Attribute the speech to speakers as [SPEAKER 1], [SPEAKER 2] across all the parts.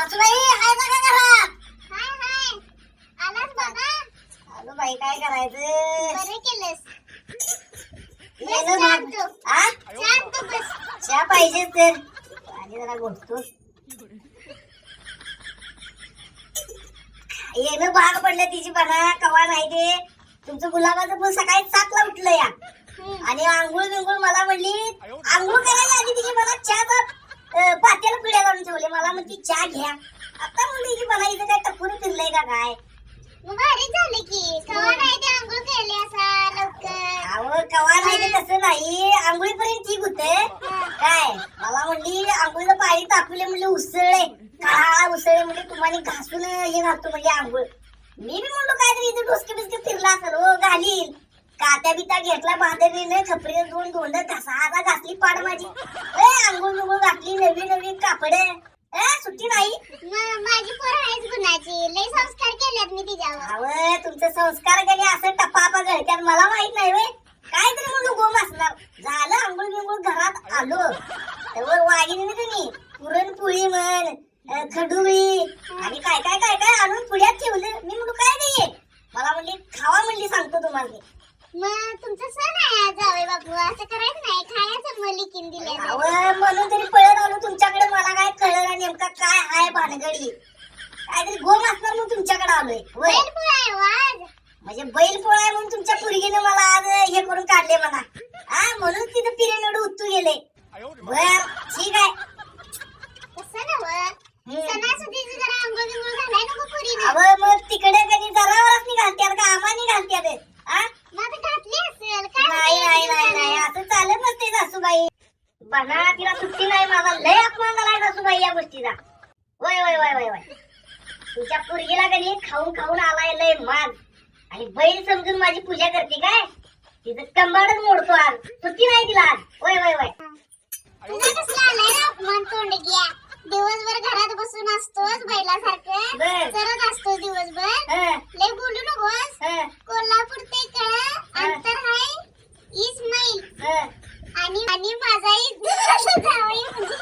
[SPEAKER 1] सासूबाई आहे का घरात.
[SPEAKER 2] हाय हाय. आलास बाबा
[SPEAKER 1] अगं बाई काय करायचं
[SPEAKER 2] बरं केलंस. बस
[SPEAKER 1] भाग
[SPEAKER 2] शांत.
[SPEAKER 1] आ?
[SPEAKER 2] शांत बस.
[SPEAKER 1] चहा पाहिजे तर आणि जरा गोठतो येणं भाग पडलं तिची बना कवा नाही ते. तुमचं गुलाबाचं फुल सकाळी सातला उठलं या.
[SPEAKER 2] हम्म.
[SPEAKER 1] आणि आंघोळ बिंघोळ मला म्हणली आंघोळ करायला आधी तिची मला चहाचा अं, पातेलं पिढ्या लावून ठेवले. मला म्हणती चहा घ्या. आता म्हणली की मला इथं काय? टपून फिरलंय का काय?
[SPEAKER 2] मग भारी झालं की. कवा नाही ते आंघोळ केली असा लवकर?
[SPEAKER 1] अहो कवा नाही ते तसं नाही. आंघोळीपर्यंत ठीक होते. काय? मला म्हणली आंघोळीचं पाणी तापले म्हणले उसळले काळा उसळले म्हणजे तुम्हाला घासून हे घालतो म्हणजे आंघोळ. मी बी म्हणलो काहीतरी इथे डोसके बिस्के फिरला असेल हो घालील. कात्या बिता घेतला बांधणीने खपरीने दोन दोंड घासा आता घासली पाड माझी ए आंघोळ बिंघोळ घातली नवीन नवीन कापड. ए सुट्टी नाही?
[SPEAKER 2] म- माझी पोर आहेच गुणाची. लय संस्कार केलेत मी तिच्यावर.
[SPEAKER 1] अव तुमचे संस्कार केले असं टप्पा घडत्यात मला माहीत नाही वे काय तरी म्हणलं गोम असणार. झालं आंघोळ बिंघोळ घरात आलो. त्यावर वागिनी नाही तुम्ही पुरणपोळी म्हण अं, खडुळी. आणि काय काय काय काय आणून पुढ्यात ठेवलं? मी म्हणलो काय नाही मला म्हणली खावा म्हणली सांगतो तुम्हाला
[SPEAKER 2] मग तुमचा सण आहे आज जावई बापू असं करायचं नाही खायचं मग लिखीन दिले
[SPEAKER 1] अव म्हणून तरी पळत आलो तुमच्याकडे मला काय कळलं नाही नेमका काय आहे भानगडी. काहीतरी गोम असणार म्हणून तुमच्याकडे आलोय. होय
[SPEAKER 2] बैलपोळा आहे हो आज.
[SPEAKER 1] म्हणजे बैल पोळा आहे म्हणून तुमच्या पुरगीने मला आज हे करून काढले मला. हा म्हणून तिथं पिरेनड उत्तू गेले ठीक आहे
[SPEAKER 2] तसं नव्ह
[SPEAKER 1] हम्म.
[SPEAKER 2] सणासुदीची जरा आंघोळ बिंघोळ घालाय नको पुरीने
[SPEAKER 1] अव मग तिकडे कधी जनावरच घालत्यात का आम्हानी घालत्यात हा
[SPEAKER 2] मग आता घातली असेल काय
[SPEAKER 1] नाही
[SPEAKER 2] होतंय
[SPEAKER 1] नाही
[SPEAKER 2] एवढी
[SPEAKER 1] नाही नाही असं चालत नसते सासूबाई. बना तिला सुट्टी नाही माझा लय अपमान झालाय सासूबाई या गोष्टीचा. वय वय वय वय वय. तुझ्या पुरगीला कधी खाऊन खाऊन आलाय लय मान. आणि बैल समजून माझी पूजा करते काय? तिचं कंबाडच मोडतो आज. सुट्टी नाही तिला आज. वय वय वय.
[SPEAKER 2] दिवसभर घरात बसून असतोस बैलासारखं
[SPEAKER 1] बर.
[SPEAKER 2] चरत असतोस दिवसभर
[SPEAKER 1] हं,
[SPEAKER 2] लय बोलू नकोस
[SPEAKER 1] हं,
[SPEAKER 2] कोल्हापूर ते कळ अंतर आहे ईस मैल
[SPEAKER 1] हं.
[SPEAKER 2] आणि आणि माझा एक जावई म्हणजे.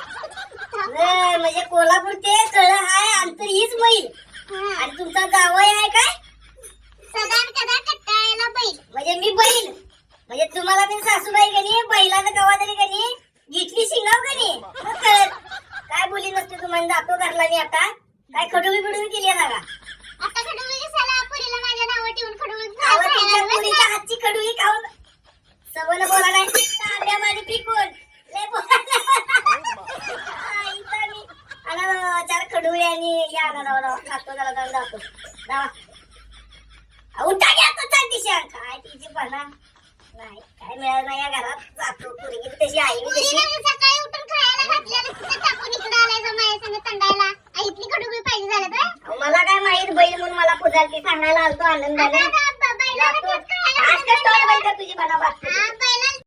[SPEAKER 1] हं, म्हणजे कोल्हापूर ते कळ हाय अंतर हीच मैल
[SPEAKER 2] हा.
[SPEAKER 1] आणि जावई आहे काय?
[SPEAKER 2] सदान कदा कट्टाळ्याला बैल?
[SPEAKER 1] म्हणजे मी बैल. म्हणजे तुम्हाला मी सासूबाई कनी बैलाचं कवा तरी कनी घेतली शिंगाव मग कळत काय बोली नसते तुम्हाला जातो घरला मी आता. काय खडुळी बिडुळी केली आहे का?
[SPEAKER 2] आता पुरीला माझ्या नावावर ठेवून
[SPEAKER 1] पुरीच्या हातची खाऊन बोला नाही. तांब्या माझी पिकून. लय बोला चार खडुळी आणि या ना खातो जरा जाऊन जातो. उठा घ्या तो दिशा काय तिची पणा नाही काय मिळालं नाही या घरात. जातो पुरगी तशी आई मी तशी.
[SPEAKER 2] पुरीला सकाळी उठून खायला घातलेलं तिथं टाकून इकडे आलाय माझ्या संग तंडायला. आ, इथली खडूळ पाहिजे झालं तर?
[SPEAKER 1] मला काय माहीत बैल म्हणून मला पुजाल ती सांगायला आलतो आनंदाने. आज काय का तुझी बना
[SPEAKER 2] हा,